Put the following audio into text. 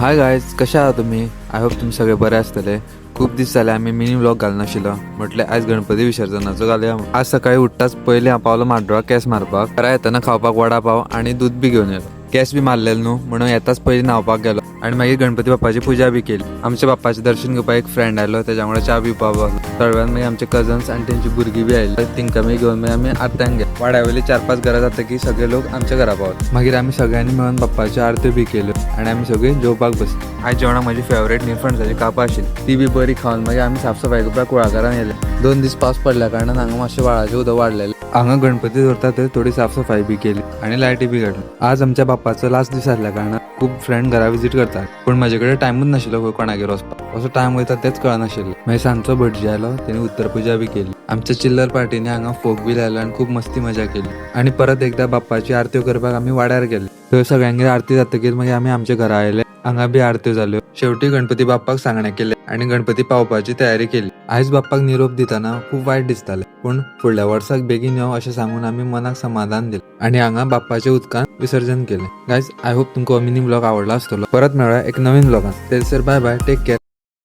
Hi guys कशा आहात तुम्ही? आय होप तुम्ही सगळे बरे आसतले खूप दीस जाले आम्ही मिनी व्लॉग घालनाशिल्लो म्हटलं आयज गणपती विसर्जनाचो घालुया आज सकाळी उठताच पयलीं हांव पावलो माड्डोळा केस मारपाक घरा येताना खावपाक वडा पाव आणि दूध बी घेवन येलो केस बी मारलेलो न्हू म्हणून येताच पयलीं न्हावपाक गेलो. आणि मागीर गणपती बाप्पाची पुजा बी केली. आमच्या बाप्पाचें दर्शन घेवपाक एक फ्रेंड आयलो त्याच्या वांगडा च्या पिवपाक बसलो तळव्यान मागीर आमचे कजन्स आणि त्यांची भुरगीं बी आयली. तिंका मागीर घेवन मागीर आमी आरत्यांक गेले. वाड्या वयली चार पाच घरां जाता की सगळे लोक आमच्या घरा पावले मागीर आमी सगळ्यांनी मेळून बाप्पाच्यो आरत्यो बी केल्यो आणि आमी सगळीं जेवपाक बसली. आयज जेवणाक म्हजी फेवरेट निरफणसाची कापां आशिल्ली ती बी बरी खावन मागीर आमी साफसफाई करपाक कुळागरांत येले. दोन दीस पावस पडल्या कारणान हांगा मातशें व्हाळाचें उदक वाडलेलें हांगा गणपती दवरता थंय थोडी साफसफाई बी केली आणि लायटी बी घातली आज आमच्या बाप्पाचो लास्ट दीस आसल्या कारणान खूब फ्रेंड घरा विजीट करतात. पण म्हजे कडेन टायमूच नाशिल्लो खंय कोणागेर वचपाक असो टायम वयता तेच कळनाशिल्लें मागीर सांजचो भटजी आयलो तेणी उत्तर पुजा बी केली. आमच्या चिल्लर पार्टीने हांगा फोक बी लायलो आनी खूब मस्ती मजा केली. आणि परत एकदा बाप्पाची आरत्यो करपाक आमी वाड्यार गेले. थंय सगळ्यांगेर आरती जातकीर मागीर आमी आमच्या घरा आयले हांगा बी आरत्यो जाल्यो शेवटी गणपती बाप्पाक सांगणे केले आणि गणपती पावपाची तयारी केली. आयज बाप्पाक निरोप दितना खूप वायट दिसताले. पूण फुडल्या वर्साक बेगीन यो अशें सांगून आमी मनाक समाधान दिलें आणि हांगा बाप्पाच्या उदकान विसर्जन केलें. गायज आय होप तुमकां मिनी ब्लॉग आवडला आसतलो परत मेळुया एक नवीन ब्लॉगान तेसर बाय बाय टेक केअर